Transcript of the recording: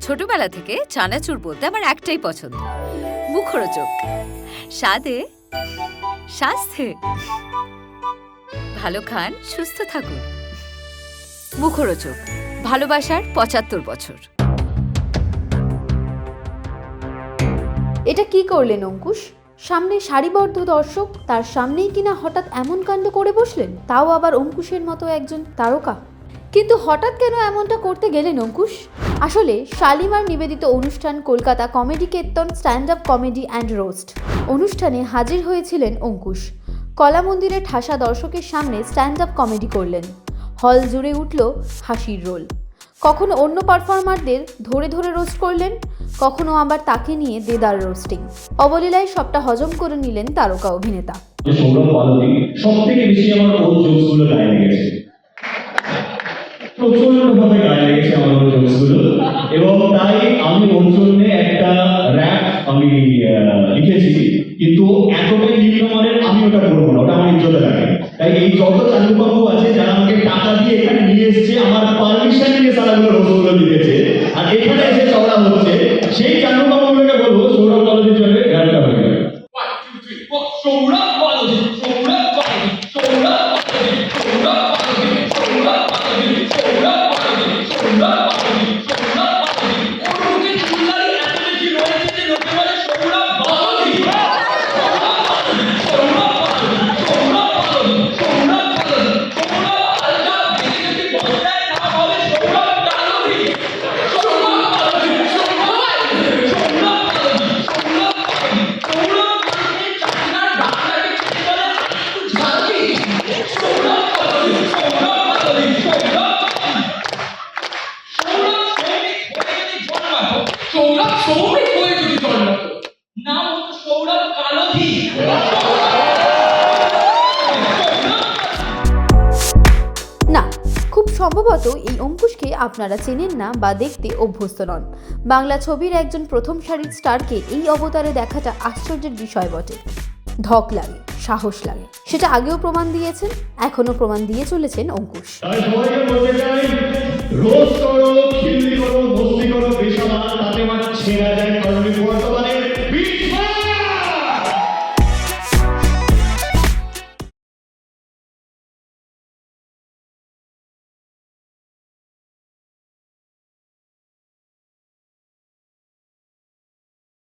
ছোটবেলা থেকে চানাচুর বলতে আমার একটাই পছন্দ। মুখরোচক। স্বাদে, স্বাস্থ্যে। ভালো খান, সুস্থ থাকুন। মুখরোচক। ভালোবাসার পঁচাত্তর বছর। এটা কি করলেন অঙ্কুশ? সামনে সারিবদ্ধ দর্শক, তার সামনেই কিনা হঠাৎ এমন কাণ্ড করে বসলেন, তাও আবার অঙ্কুশের মতো একজন তারকা। কিন্তু হঠাৎ কেন এমনটা করতে গেলেন অঙ্কুশ? আসলে শালিমার নিবেদিত অনুষ্ঠান Kolkata comedy Ketan stand up comedy and roast অনুষ্ঠানে হাজির হয়েছিলেন অঙ্কুশ। কলা মন্দিরে ঠাসা দর্শকের সামনে স্ট্যান্ড আপ কমেডি করলেন। হল জুড়ে উঠল হাসির রোল। কখনো অন্য পারফর্মারদের ধরে ধরে রোস্ট করলেন, কখনো আবার তাকে নিয়ে দেদার রোস্টিং অবলীলায় সবটা হজম করে নিলেন তারকা অভিনেতা। সৌরভ সব থেকে বেশি আমার জোকসগুলো প্রচণ্ড ভাবে গায়ে লেগেছে আমার জোকসগুলো। এবং তাই আমি ওর জন্য একটা র্যাপ আমি লিখেছি। কিন্তু এতটাই নিম্নমানের আমি ওটা করব না, ওটা আমার ইজ্জতে লাগে তাই এই যত চালুবাবু আছে যারা আমাকে টাকা দিয়ে এখানে নিয়ে এসছে, আমার পারমিশন নিয়ে তারাগুলো জন্মাতো, সৌরভ হয়ে যদি জন্মাতো, নাম হতো সৌরভ কালোধি। না খুব সম্ভবত এই অঙ্কুশকে আপনারা চেনেন না বা দেখতে অভ্যস্ত নন। বাংলা ছবির একজন প্রথম সারির স্টারকে এই অবতারে দেখাটা আশ্চর্যের বিষয় বটে। ধক লাগে সাহস লাগে। সেটা আগেও প্রমাণ দিয়েছেন এখনও প্রমাণ দিয়ে চলেছেন অঙ্কুশ। তাই সবাইকে